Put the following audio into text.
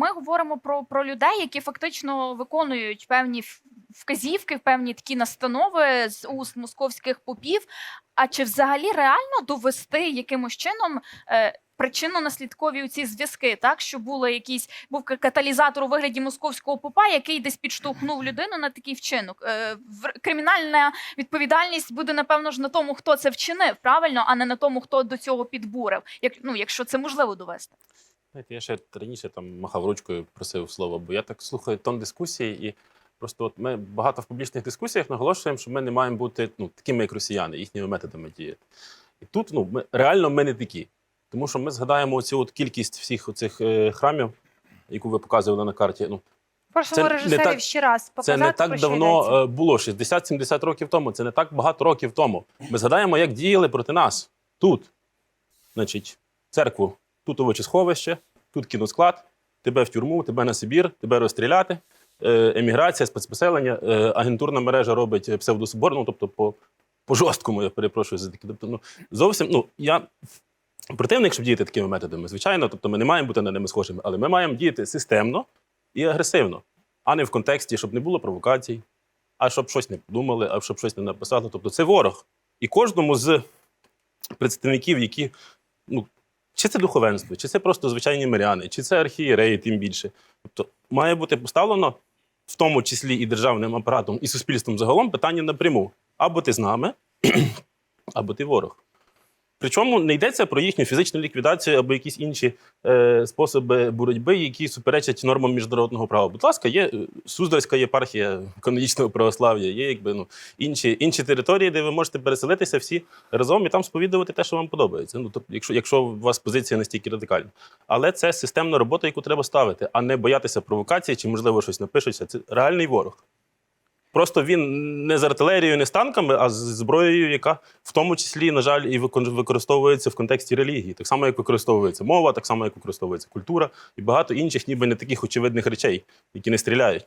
ми говоримо про, про людей, які фактично виконують певні вказівки, певні такі настанови з уст московських попів. А чи взагалі реально довести якимось чином? Е, Причинно-наслідкові ці зв'язки, так що було якийсь був каталізатор у вигляді московського попа, який десь підштовхнув людину на такий вчинок. Е, кримінальна відповідальність буде напевно ж на тому, хто це вчинив, правильно, а не на тому, хто до цього підбурив. Як ну, якщо це можливо довести. Знаєте, я ще раніше там махав ручкою, просив слово, бо я так слухаю тон дискусії, і просто от ми багато в публічних дискусіях наголошуємо, що ми не маємо бути ну, такими, як росіяни, їхніми методами діяти. І тут ну, ми, реально ми не такі. Тому що ми згадаємо оцю от кількість всіх оцих е, храмів, яку ви показували на карті. Ну, Прошу Це не режисерів так- ще раз це показати, не про так що давно йдеться. е, було, 60-70 років тому. Це не так багато років тому. Ми згадаємо, як діяли проти нас тут. Значить, церкву, тут овочесховище, тут кіносклад, тебе в тюрму, тебе на Сибір, тебе розстріляти. Е, Еміграція, спецпоселення, е, агентурна мережа робить псевдособор, ну, тобто по, по жорсткому, я перепрошую за такі. Тобто, ну, зовсім, ну, я противник, щоб діяти такими методами. Звичайно, тобто ми не маємо бути на ними схожими, але ми маємо діяти системно і агресивно, а не в контексті, щоб не було провокацій, а щоб щось не подумали, а щоб щось не написали. Тобто це ворог. І кожному з представників, які, ну, чи це духовенство, чи це просто звичайні миряни, чи це архієреї, тим більше. Тобто має бути поставлено, в тому числі і державним апаратом, і суспільством загалом, питання напряму: або ти з нами, або ти ворог. Причому не йдеться про їхню фізичну ліквідацію або якісь інші е, способи боротьби, які суперечать нормам міжнародного права. Будь ласка, є е, Суздальська єпархія канонічного православ'я, є якби ну інші, інші території, де ви можете переселитися всі разом і там сповідувати те, що вам подобається. Ну тобто, якщо, якщо у вас позиція настільки радикальна. Але це системна робота, яку треба ставити, а не боятися провокації, чи можливо щось напишеться. Це реальний ворог. Просто він не з артилерією, не з танками, а з зброєю, яка в тому числі, на жаль, і використовується в контексті релігії. Так само, як використовується мова, так само, як використовується культура і багато інших, ніби не таких очевидних речей, які не стріляють.